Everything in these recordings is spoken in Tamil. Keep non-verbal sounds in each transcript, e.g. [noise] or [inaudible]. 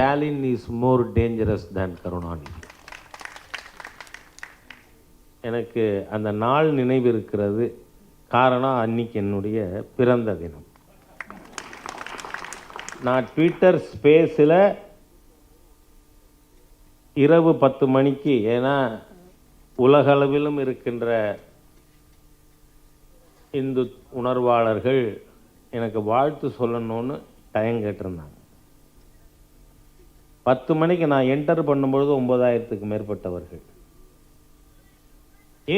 Stalin is more dangerous than Karunanidhi எனக்கு அந்த நாள் நினைவு இருக்கிறது காரணம் அன்னைக்கு என்னுடைய பிறந்த தினம். நான் ட்விட்டர் ஸ்பேஸில் இரவு பத்து மணிக்கு ஏன்னா உலகளவிலும் இருக்கின்ற இந்து உணர்வாளர்கள் எனக்கு வாழ்த்து சொல்லணும்னு டயம் கேட்டிருந்தாங்க. பத்து மணிக்கு நான் என்டர் பண்ணும்பொழுது ஒன்பதாயிரத்துக்கு மேற்பட்டவர்கள்.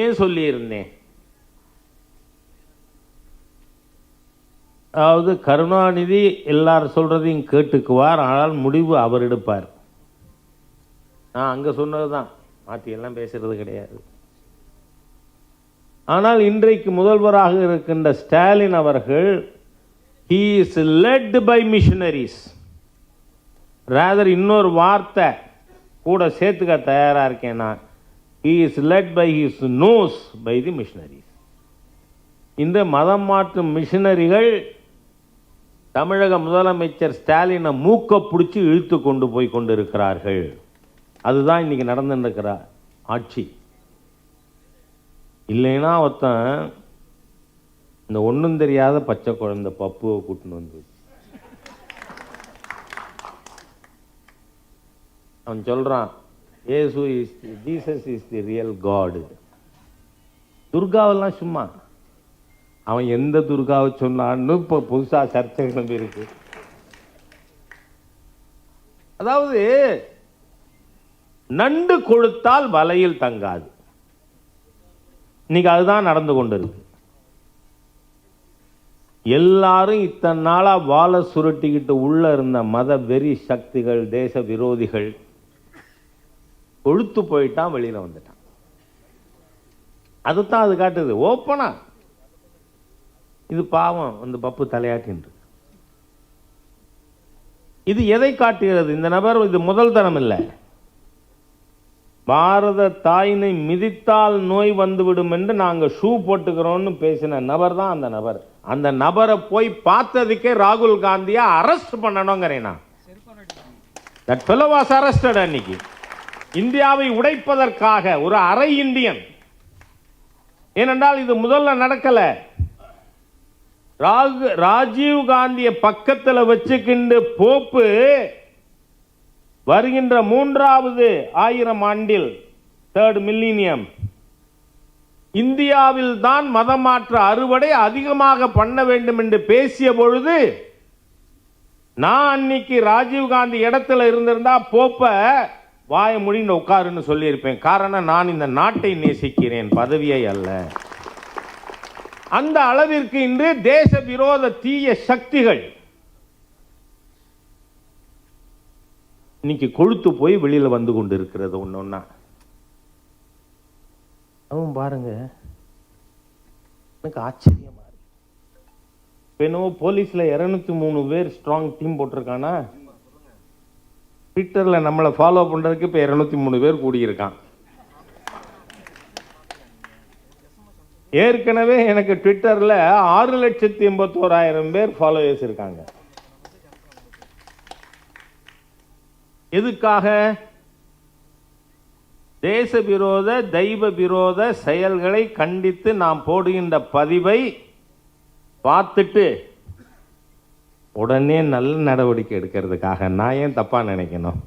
ஏன் சொல்லியிருந்தேன் அதாவது கருணாநிதி எல்லாரும் சொல்கிறதையும் கேட்டுக்குவார் ஆனால் முடிவு அவர் எடுப்பார். நான் அங்கே சொன்னது தான் மாற்றி எல்லாம் கிடையாது. ஆனால் இன்றைக்கு முதல்வராக இருக்கின்ற ஸ்டாலின் அவர்கள் he is led by missionaries. Rather இன்னொரு வார்த்தை கூட சேர்த்துக்க தயாராக இருக்கேன் நான். Is led by by nose by the the இந்த மதம் மாற்றும் மிஷினரிகள் தமிழக முதலமைச்சர் ஸ்டாலினை மூக்க பிடிச்சி இழுத்து கொண்டு போய் கொண்டிருக்கிறார்கள். அதுதான் இன்னைக்கு நடந்துருக்கிற ஆட்சி. இல்லைன்னா ஒருத்தன் இந்த ஒன்றும் தெரியாத பச்சை குழந்தை பப்புவை கூட்டின்னு வந்து அவன் சொல்றான் ஏசு is Jesus is the real god துர்காவெல்லாம் சும்மா. அவன் எந்த துர்காவை சொன்னான்னு இப்போ புதுசாக சர்ச்சை கிளம்பி இருக்கு. அதாவது நண்டு கொழுத்தால் வலையில் தங்காது. இன்னைக்கு அதுதான் நடந்து கொண்டிருக்கு. எல்லாரும் இத்தனை நாளா வாழை சுருட்டிக்கிட்டு உள்ள இருந்த மத வெறி சக்திகள் தேச விரோதிகள் கொழுத்து போயிட்டான் வெளியில வந்துட்டான். அதுதான் அது காட்டுது. ஓப்பனா இது பாவம் அந்த பப்பு தலையாட்டின்று இது எதை காட்டுகிறது? இந்த நபர் இது முதல் தரம் இல்லை. பாரத தாயினை மிதித்தால் நோய் வந்துவிடும் என்று நாங்க ஷூ போட்டுக்கிறோம்னு பேசின நபர் தான் அந்த நபர். அந்த நபரை போய் பார்த்ததுக்கே ராகுல் காந்தியை அரெஸ்ட் பண்ணணுங்கிறேன் நான். தட் ஃபெலோ வாஸ் அரெஸ்டட் அன்னைக்கு. இந்தியாவை உடைப்பதற்காக ஒரு அரை இந்தியன். ஏனென்றால் இது முதல்ல நடக்கல. ராகு ராஜீவ் காந்திய பக்கத்தில் வச்சுக்கிண்டு போப்பு வருகின்ற மூன்றாவது ஆயிரம் ஆண்டில் தேர்ட் மில்லினியம் இந்தியாவில் தான் மதமாற்ற அறுவடை அதிகமாக பண்ண வேண்டும் என்று பேசிய பொழுது நான் அன்னைக்கு ராஜீவ் காந்தி இடத்துல இருந்திருந்தா போப்ப வாய முடிந்து உட்காருன்னு சொல்லியிருப்பேன். காரணம் நான் இந்த நாட்டை நேசிக்கிறேன். பதவியை அல்ல. அந்த அளவிற்கு இன்று தேச விரோத தீய சக்திகள் இன்னைக்கு கொழுத்து போய் வெளியில் வந்து கொண்டு இருக்கிறது ஒன்று ஒன்றா அவன் பாருங்க எனக்கு ஆச்சரியமா இருக்கு. போலீஸில் என்னவோ மூணு பேர் ஸ்ட்ராங் டீம் போட்டிருக்கானா? ட்விட்டரில் நம்மளை ஃபாலோ பண்ணுறதுக்கு இப்போ இரநூத்தி மூணு பேர் கூடியிருக்கான் ஏற்கனவே எனக்கு ட்விட்டரில் ஆறு லட்சத்தி எண்பத்தோராயிரம் பேர் ஃபாலோவர்ஸ் இருக்காங்க. எதுக்காக? தேச விரோத தெய்வ விரோத செயல்களை கண்டித்து நாம் போடுகின்ற பதிவை பார்த்துட்டு உடனே நல்ல நடவடிக்கை எடுக்கிறதுக்காக நான் ஏன் தப்பா நினைக்கணும்?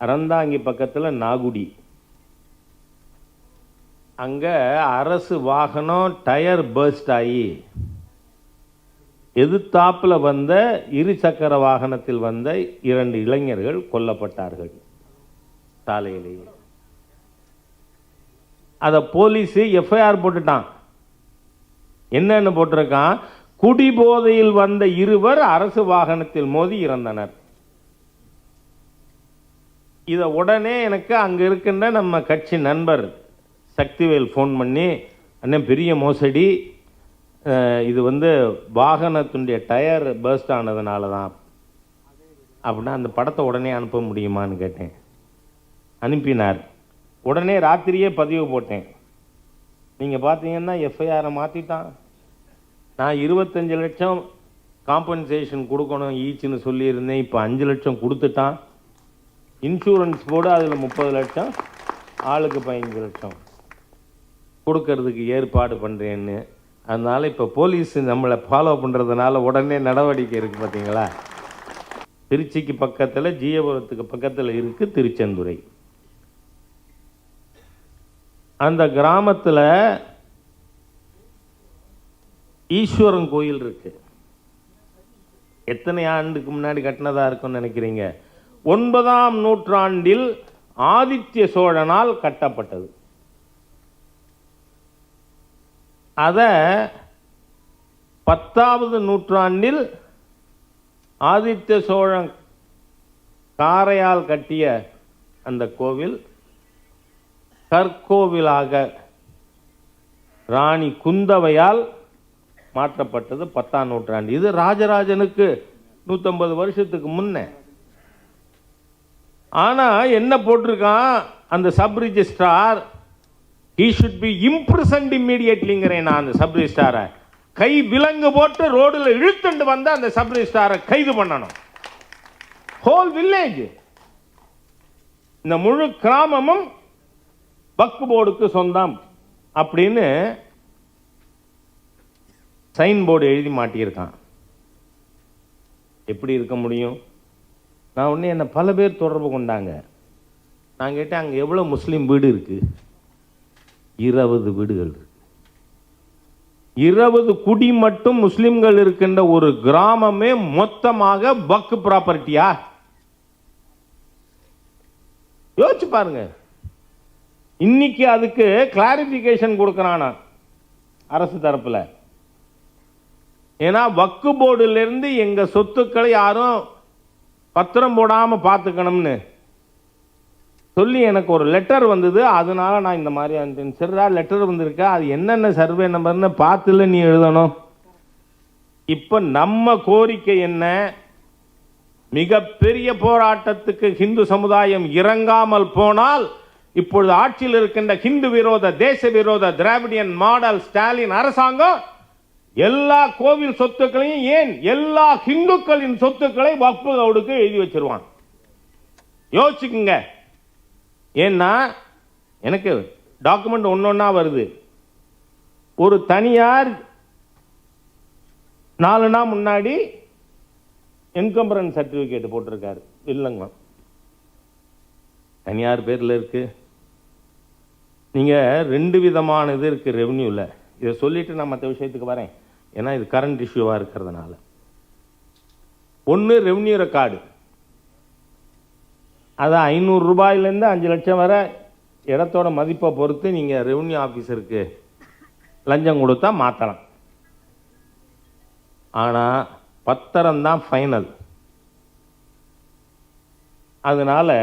அறந்தாங்கி பக்கத்துல நாகுடி. அங்க அரசு வாகனம் டயர் பர்ஸ்ட் ஆகி எதிர்த்தாப்புல வந்த இரு சக்கர வாகனத்தில் வந்த இரண்டு இளைஞர்கள் கொல்லப்பட்டார்கள் சாலையிலேயே. அத போலீஸ் எஃப்ஐஆர் போட்டுட்டான். என்னன்னு போட்டிருக்கான்? குடிபோதையில் வந்த இருவர் அரசு வாகனத்தில் மோதி இறந்தனர். இதை உடனே எனக்கு அங்கே இருக்கின்ற நம்ம கட்சி நண்பர் சக்திவேல் ஃபோன் பண்ணி அண்ணன் பெரிய மோசடி. இது வந்து வாகனத்துடைய டயர் பர்ஸ்ட் ஆனதுனால தான் அப்படின்னா அந்த படத்தை உடனே அனுப்ப முடியுமான்னு கேட்டேன். அனுப்பினார். உடனே ராத்திரியே பதிவு போட்டேன். நீங்கள் பார்த்தீங்கன்னா எஃப்ஐஆரை மாற்றிட்டான் நான் இருபத்தஞ்சு லட்சம் காம்பன்சேஷன் கொடுக்கணும் ஈச்சுன்னு சொல்லியிருந்தேன். இப்போ அஞ்சு லட்சம் கொடுத்துட்டான். இன்சூரன்ஸ் போட அதில் முப்பது லட்சம் ஆளுக்கு பதினஞ்சு லட்சம். கொடுக்கறதுக்கு ஏற்பாடு பண்ணுறேன்னு அதனால் இப்போ போலீஸ் நம்மளை ஃபாலோ பண்ணுறதுனால உடனே நடவடிக்கை இருக்குது பார்த்தீங்களா திருச்சிக்கு பக்கத்தில் ஜீயபுரத்துக்கு பக்கத்தில் இருக்குது திருச்செந்துறை. அந்த கிராமத்தில் ஈஸ்வரன் கோயில் இருக்கு. எத்தனை ஆண்டுக்கு முன்னாடி கட்டினதா இருக்கும்னு நினைக்கிறீங்க? ஒன்பதாம் நூற்றாண்டில் ஆதித்ய சோழனால் கட்டப்பட்டது. அத பத்தாவது நூற்றாண்டில் ஆதித்ய சோழன் காரையால் கட்டிய அந்த கோவில் கற்கோவிலாக ராணி குந்தவையால் மாற்றப்பட்டது பத்தாம் நூற்றாண்டு. இது ராஜராஜனுக்கு நூற்றம்பது வருஷத்துக்கு முன்ன. ஆனால் என்ன போட்டிருக்கான்? அந்த sub registrar he should be imprisoned இம்மீடியட்லிங்கிறேன் நான் அந்த சப் ரிஜிஸ்ட்ராரை கை விலங்கு போட்டு ரோடில் இழுத்துண்டு வந்து அந்த சப் ரிஜிஸ்ட்ராரை கைது பண்ணணும். ஹோல் வில்லேஜ் இந்த முழு கிராமமும் பக்கு போர்டுக்கு சொந்தம் அப்படின்னு சைன் போர்டு எழுதி மாட்டியிருக்கான். எப்படி இருக்க முடியும்? நான் உடனே என்னை பல பேர் தொடர்பு கொண்டாங்க. நான் கேட்டேன் அங்கே எவ்வளோ முஸ்லீம் வீடு இருக்குது இருபது வீடுகள் இருக்குது இருபது குடி மட்டும் முஸ்லிம்கள் இருக்கின்ற ஒரு கிராமமே மொத்தமாக பக்கு ப்ராப்பர்ட்டியா? யோசிச்சு பாருங்க. இன்னைக்கு அதுக்கு கிளாரிபிகேஷன் கொடுக்குறானா அரசு தரப்பில். ஏன்னா வக்கு போர்டுல எங்கள் சொத்துக்களை யாரும் பத்திரம் போடாமல் பார்த்துக்கணும்னு சொல்லி எனக்கு ஒரு லெட்டர் வந்தது. அதனால நான் இந்த மாதிரி வந்துட்டேன் சரிடா லெட்டர் வந்திருக்கா? அது என்னென்ன சர்வே நம்பர்னு பார்த்துல நீ எழுதணும். இப்போ நம்ம கோரிக்கை என்ன? மிகப்பெரிய போராட்டத்துக்கு ஹிந்து சமுதாயம் இறங்காமல் போனால் இப்பொழுது ஆட்சியில் இருக்கின்ற ஹிந்து விரோத தேச விரோத திராவிடியன் மாடல் ஸ்டாலின் அரசாங்கம் எல்லா கோவில் சொத்துக்களையும் ஏன் எல்லா ஹிந்துக்களின் சொத்துக்களை வக்பு கவுடுக்கு எழுதி வச்சிருவான்? யோசிச்சுக்குங்க. ஏன்னா எனக்கு டாக்குமெண்ட் ஒன்னொன்னா வருது. ஒரு தனியார் நாலு நாள் முன்னாடி என்கம்பரன்ஸ் சர்டிஃபிகேட் போட்டிருக்காரு. இல்லைங்க. தனியார் பேரில் இருக்கு. நீங்கள் ரெண்டு விதமான இது இருக்குது ரெவன்யூவில் இதை சொல்லிட்டு நான் மற்ற விஷயத்துக்கு வரேன். ஏன்னா இது கரண்ட் இஷ்யூவாக இருக்கிறதுனால. ஒன்று ரெவன்யூ ரெக்கார்டு அது ஐநூறு ரூபாயிலேருந்து அஞ்சு லட்சம் வரை இடத்தோட மதிப்பை பொறுத்து நீங்கள் ரெவன்யூ ஆஃபீஸருக்கு லஞ்சம் கொடுத்தா மாற்றலாம் ஆனால் பத்திரம் தான் ஃபைனல் அதனால்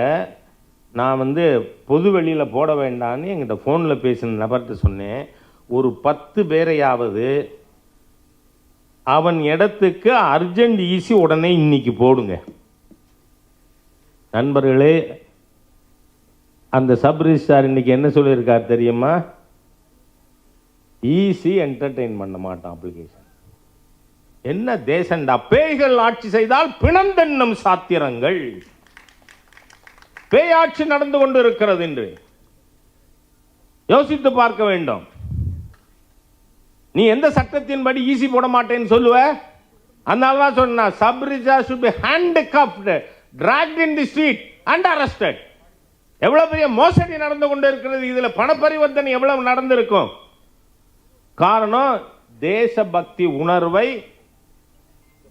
நான் வந்து பொது வெளியில் போட வேண்டாம்னு எங்கிட்ட ஃபோனில் பேசின நபர்கிட்ட சொன்னேன். ஒரு பத்து பேரையாவது அவன் இடத்துக்கு அர்ஜென்ட் ஈஸி உடனே இன்னைக்கு போடுங்க. நண்பர்களே அந்த சப் ரிஜிஸ்டார் இன்னைக்கு என்ன சொல்லியிருக்கார் தெரியுமா? ஈஸி என்டர்டெயின் பண்ண மாட்டான் அப்ளிகேஷன் என்ன தேசண்டா? பேய்கள் ஆட்சி செய்தால் பிணந்தென்னும் சாத்திரங்கள். பேயாட்சி நடந்து கொண்டு இருக்கிறது என்று யோசித்து பார்க்க வேண்டும். நீ எந்த சட்டத்தின்படி ஈசி போட மாட்டேன்னு சொல்லுவ? அதனால தான் சொன்னா சப்ரிஜா should be handcuffed dragged in the street and arrested. எவ்வளவு பெரிய மோசடி நடந்து கொண்டு இருக்கிறது? இதில் பணப்பரிவர்த்தனை எவ்வளவு நடந்திருக்கும்? காரணம் தேசபக்தி உணர்வை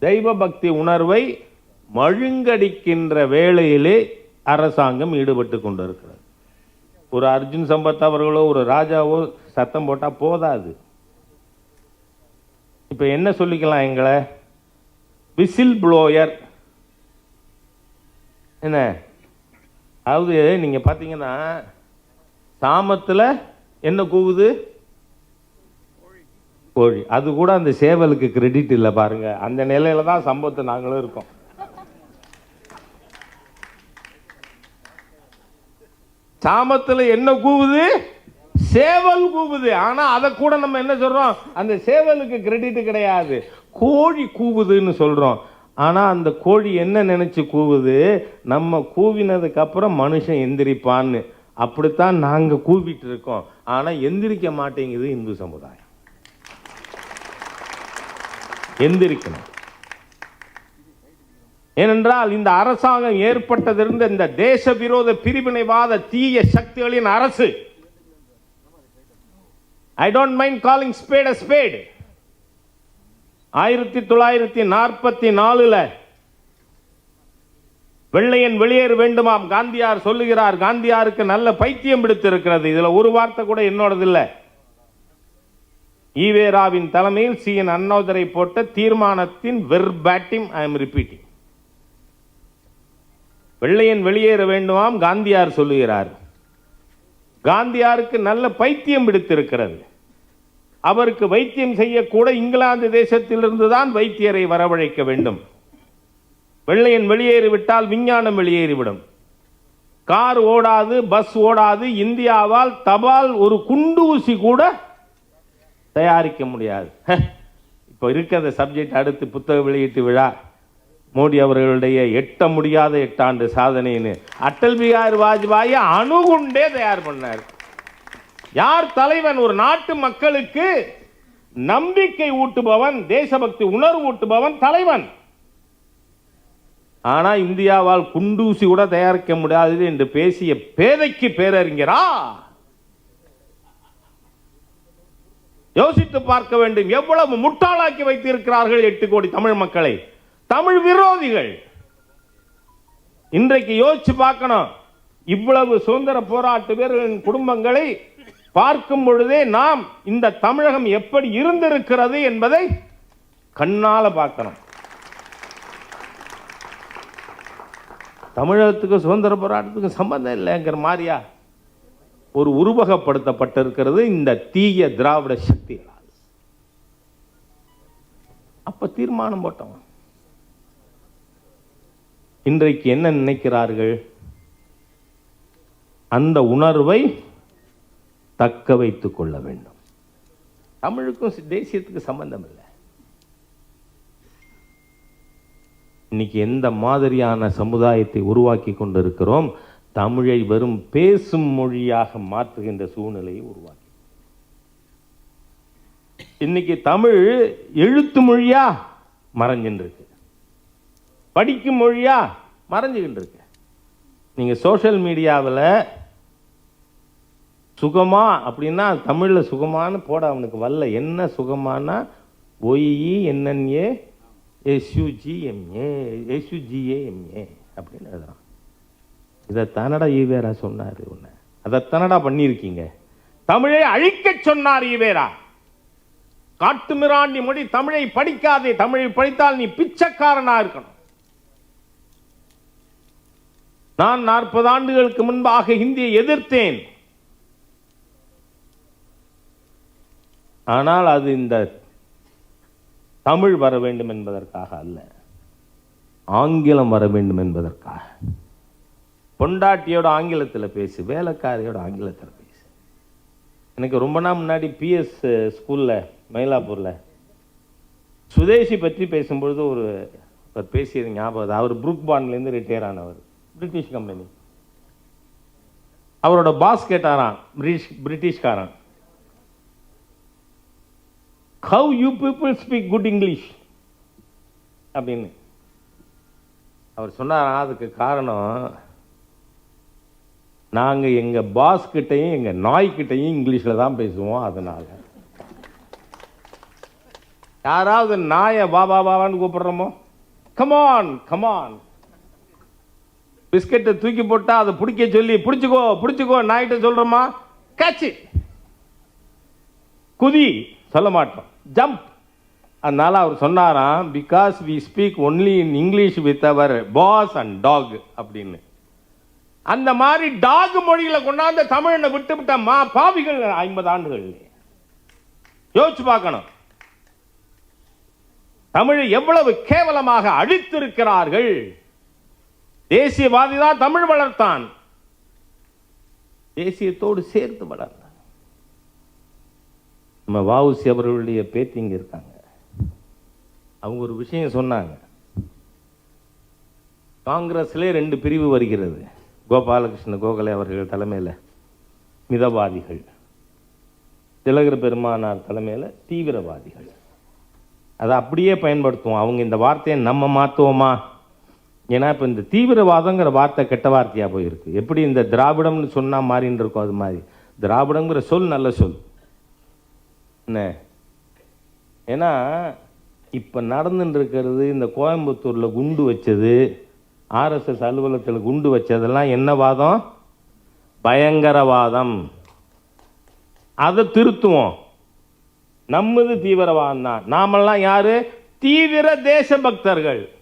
தெய்வ பக்தி உணர்வை மழுங்கடிக்கின்ற வேளையிலே அரசாங்கம் ஈடுபட்டு கொண்டு இருக்கிறது ஒரு அர்ஜுன் சம்பத் அவர்களோ ஒரு ராஜாவோ சத்தம் போட்டால் போதாது. இப்போ என்ன சொல்லிக்கலாம் எங்களை? விசில் ப்ளோயர் என்ன? அதாவது நீங்கள் பார்த்தீங்கன்னா சாமத்தில் என்ன கூவுது? கோழி. அது கூட அந்த சேவலுக்கு கிரெடிட் இல்லை பாருங்கள் அந்த நிலையில தான் சம்பவத்தை நாங்களும் இருக்கோம். சாமத்தில் என்ன கூவுது? சேவல் கூவுது. ஆனால் அதை கூட நம்ம என்ன சொல்கிறோம் அந்த சேவலுக்கு கிரெடிட் கிடையாது. கோழி கூவுதுன்னு சொல்கிறோம் ஆனால் அந்த கோழி என்ன நினச்சி கூவுது? நம்ம கூவினதுக்கப்புறம் மனுஷன் எந்திரிப்பான்னு. அப்படித்தான் நாங்கள் கூவிட்டு இருக்கோம். ஆனால் எந்திரிக்க மாட்டேங்குது இந்து சமுதாயம். எந்திரிக்கணும். ஏனென்றால் இந்த அரசாங்கம் ஏற்பட்டதிருந்த இந்த தேச விரோத பிரிவினைவாத தீய சக்திகளின் அரசு I don't mind calling spade a spade ஆயிரத்தி தொள்ளாயிரத்தி நாற்பத்தி நாலுல வெள்ளையன் வெளியேற வேண்டுமாம். காந்தியார் சொல்லுகிறார் காந்தியாருக்கு நல்ல பைத்தியம் பிடித்திருக்கிறது. இதுல ஒரு வார்த்தை கூட என்னோடது இல்லை ஈவேராவின் தலைமையில் சி. என். அண்ணோதரை போட்ட தீர்மானத்தின் வெர்பேட்டிம் ஐ எம் ரிப்பீட்டிங் வெள்ளையன் வெளியேற வேண்டுமாம் காந்தியார் சொல்லுகிறார். காந்தியாருக்கு நல்ல பைத்தியம் பிடித்திருக்கிறது. அவருக்கு வைத்தியம் செய்யக்கூட இங்கிலாந்து தேசத்திலிருந்து தான் வைத்தியரை வரவழைக்க வேண்டும். வெள்ளையன் வெளியேறிவிட்டால் விஞ்ஞானம் வெளியேறிவிடும். கார் ஓடாது பஸ் ஓடாது இந்தியாவால் தபால் ஒரு குண்டு ஊசி கூட தயாரிக்க முடியாது. [laughs] இப்போ இருக்கிற சப்ஜெக்ட் அடுத்து புத்தக வெளியீட்டு விழா. மோடி அவர்களுடைய எட்ட முடியாத எட்டாண்டு சாதனைன்னு அட்டல் பிஹாரி வாஜ்பாயை அணுகுண்டே தயார் பண்ணார். யார் தலைவன்? ஒரு நாட்டு மக்களுக்கு நம்பிக்கை ஊட்டுபவன் தேசபக்தி உணர்வு ஊட்டுபவன் தலைவன். ஆனா இந்தியாவால் குண்டூசி கூட தயாரிக்க முடியாது என்று பேசிய பேதைக்கு பேரறிஞரா யோசித்து பார்க்க வேண்டும். எவ்வளவு முட்டாளாக்கி வைத்திருக்கிறார்கள் எட்டு கோடி தமிழ் மக்களை? தமிழ் விரோதிகள். இன்றைக்கு யோசிச்சு பார்க்கணும். இவ்வளவு சுதந்திர போராட்ட வீரர்களின் குடும்பங்களை பார்க்கும் பொழுதே நாம் இந்த தமிழகம் எப்படி இருந்திருக்கிறது என்பதை கண்ணால பார்க்கணும். தமிழகத்துக்கு சுதந்திர போராட்டத்துக்கு சம்பந்தம் இல்லைங்கிற மாதிரியா? ஒரு உருவகப்படுத்தப்பட்டிருக்கிறது இந்த தீய திராவிட சக்திகளால் அப்ப தீர்மானம் போட்டோம். இன்றைக்கு என்ன நினைக்கிறார்கள்? அந்த உணர்வை தக்க வைத்து கொள்ள வேண்டும். தமிழுக்கும் தேசியத்துக்கு சம்பந்தம் இல்லை. இன்னைக்கு எந்த மாதிரியான சமுதாயத்தை உருவாக்கி கொண்டிருக்கிறோம்? தமிழை வெறும் பேசும் மொழியாக மாற்றுகின்ற சூழ்நிலையை உருவாக்கி. இன்னைக்கு தமிழ் எழுத்து மொழியா மறைஞ்சின்றிருக்கு. இருக்கு படிக்கும் மொழியா மறைஞ்சுக்கிட்டு இருக்கு நீங்கள் சோஷியல் மீடியாவில் சுகமா அப்படின்னா தமிழில் சுகமான்னு போட அவனுக்கு வரல. என்ன சுகமானா ஒய்இ என்என்ஏ எஸ்யூஜிஎம்ஏ எஸ்யூஜிஏஎம்ஏ அப்படின்னு எழுதுறான். இதை தனடா ஈவேரா சொன்னார் உன்னை. அதை தனடா பண்ணியிருக்கீங்க. தமிழை அழிக்கச் சொன்னார் ஈவேரா. காட்டுமிராண்டி மொழி தமிழை படிக்காதே. தமிழை படித்தால் நீ பிச்சைக்காரனாக இருக்கணும். நான் நாற்பது ஆண்டுகளுக்கு முன்பாக ஹிந்தியை எதிர்த்தேன். ஆனால் அது இந்த தமிழ் வர வேண்டும் என்பதற்காக அல்ல. ஆங்கிலம் வர வேண்டும் என்பதற்காக. பொண்டாட்டியோட ஆங்கிலத்தில் பேசு வேலைக்காரியோட ஆங்கிலத்தில் பேசு. எனக்கு ரொம்ப நாள் முன்னாடி பிஎஸ் ஸ்கூலில் மயிலாப்பூரில் சுதேசி பற்றி பேசும்பொழுது ஒரு அவர் பேசியது ஞாபகம் அவர் புரூக் பாண்ட்லேருந்து ரிட்டையர் ஆனவர். பிரிட்டிஷ் கம்பெனி அவரோட பாஸ் கேட்டாராம் British பிரிட்டிஷ்காரன் how you people speak good English அப்படின்னு. அவர் சொன்னாராம் அதுக்கு காரணம் நாங்கள் எங்கள் பாஸ் கிட்டையும் எங்கள் நாய்கிட்டையும் இங்கிலீஷில் தான் பேசுவோம் அதனால. யாராவது நாயை பாபா பாபான்னு கூப்பிடுறோமோ? கமான் கமான் பிஸ்கெட்டை தூக்கி போட்டால் அதை பிடிக்க சொல்லி பிடிச்சிக்கோ பிடிச்சிக்கோ நாய்கிட்ட சொல்கிறோமா கேட்ச் குதி. சொல்ல மாட்டோம். ஜம்ப் அதனால் அவர் சொன்னாராம் because we speak only in English with our boss and talk அப்படின்னு. அந்த மாதிரி டாக் மொழியில கொண்டாந்து தமிழனை விட்டு மா பாவிகள் ஐம்பது ஆண்டுகள். யோசிச்சு பார்க்கணும். தமிழை எவ்வளவு கேவலமாக அழித்திருக்கிறார்கள். தேசியவாதி தான் தமிழ் வளர்த்தான். தேசியத்தோடு சேர்த்து வளர்ந்தான் நம்ம வாவுசி அவர்களுடைய பேத்தி இங்க இருக்காங்க. அவங்க ஒரு விஷயம் சொன்னாங்க. காங்கிரஸ்லே ரெண்டு பிரிவு வருகிறது. கோபாலகிருஷ்ண கோகலே அவர்கள் தலைமையில் மிதவாதிகள். திலகர் பெருமானார் தலைமையில் தீவிரவாதிகள். அதை அப்படியே பயன்படுத்துவோம். அவங்க இந்த வார்த்தையை நம்ம மாற்றுவோமா ஏன்னா இப்போ இந்த தீவிரவாதங்கிற வார்த்தை கெட்ட வார்த்தையாக போயிருக்கு. எப்படி இந்த திராவிடம்னு சொன்னால் மாறின்னு இருக்கும் அது மாதிரி. திராவிடங்கிற சொல் நல்ல சொல். என்ன? ஏன்னா இப்போ நடந்துட்டு இருக்கிறது இந்த கோயம்புத்தூரில் குண்டு வச்சது ஆர்எஸ்எஸ் அலுவலகத்தில் குண்டு வச்சதெல்லாம் என்ன வாதம்? பயங்கரவாதம். அதை திருத்துவோம். நம்மது தீவிரவாதம் தான் நாமெல்லாம் யாரு? தீவிர தேசபக்தர்கள்.